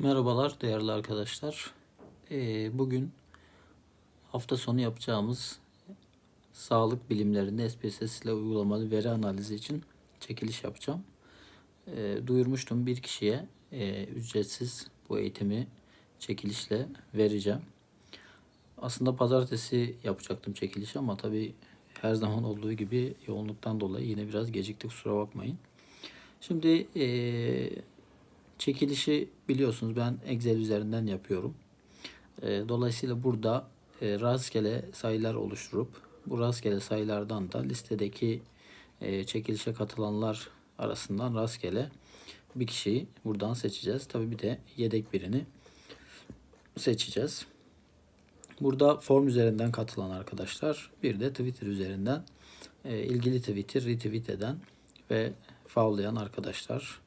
Merhabalar değerli arkadaşlar. Ee, bugün hafta sonu yapacağımız sağlık bilimlerinde SPSS ile uygulamalı veri analizi için çekiliş yapacağım. Ee, duyurmuştum bir kişiye e, ücretsiz bu eğitimi çekilişle vereceğim. Aslında pazartesi yapacaktım çekilişi ama tabii her zaman olduğu gibi yoğunluktan dolayı yine biraz gecikti kusura bakmayın. Şimdi eee Çekilişi biliyorsunuz ben Excel üzerinden yapıyorum. E, dolayısıyla burada e, rastgele sayılar oluşturup bu rastgele sayılardan da listedeki e, çekilişe katılanlar arasından rastgele bir kişiyi buradan seçeceğiz. Tabi bir de yedek birini seçeceğiz. Burada form üzerinden katılan arkadaşlar bir de Twitter üzerinden e, ilgili tweet'i retweet eden ve favlayan arkadaşlar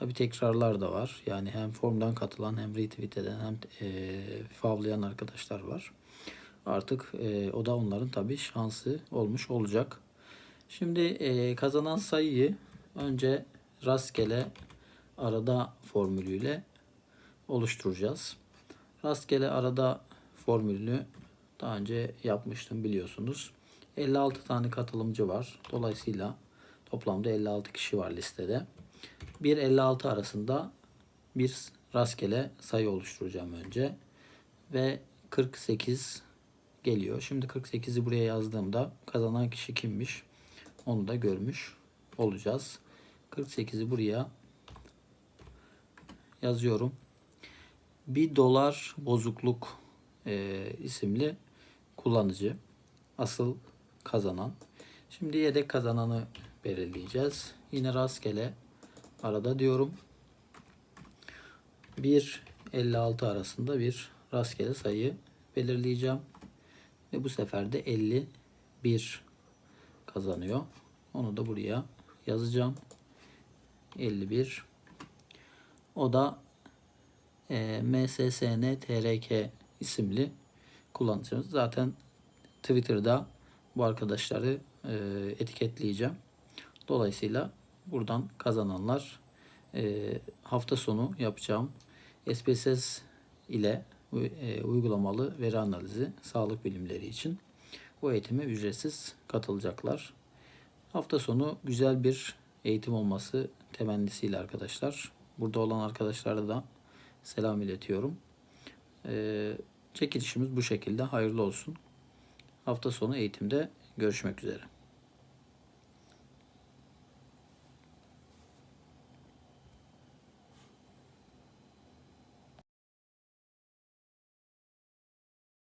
Tabi tekrarlar da var. Yani hem formdan katılan hem retweet eden hem e, favlayan arkadaşlar var. Artık e, o da onların tabi şansı olmuş olacak. Şimdi e, kazanan sayıyı önce rastgele arada formülüyle oluşturacağız. Rastgele arada formülünü daha önce yapmıştım biliyorsunuz. 56 tane katılımcı var. Dolayısıyla toplamda 56 kişi var listede. 1.56 arasında bir rastgele sayı oluşturacağım önce. Ve 48 geliyor. Şimdi 48'i buraya yazdığımda kazanan kişi kimmiş? Onu da görmüş olacağız. 48'i buraya yazıyorum. Bir dolar bozukluk e, isimli kullanıcı. Asıl kazanan. Şimdi yedek kazananı belirleyeceğiz. Yine rastgele arada diyorum. 1-56 arasında bir rastgele sayı belirleyeceğim. Ve bu sefer de 51 kazanıyor. Onu da buraya yazacağım. 51. O da e, MSSN isimli kullanıcımız. Zaten Twitter'da bu arkadaşları e, etiketleyeceğim. Dolayısıyla Buradan kazananlar e, hafta sonu yapacağım SPSS ile e, uygulamalı veri analizi sağlık bilimleri için bu eğitime ücretsiz katılacaklar. Hafta sonu güzel bir eğitim olması temennisiyle arkadaşlar. Burada olan arkadaşlara da selam iletiyorum. E, çekilişimiz bu şekilde. Hayırlı olsun. Hafta sonu eğitimde görüşmek üzere.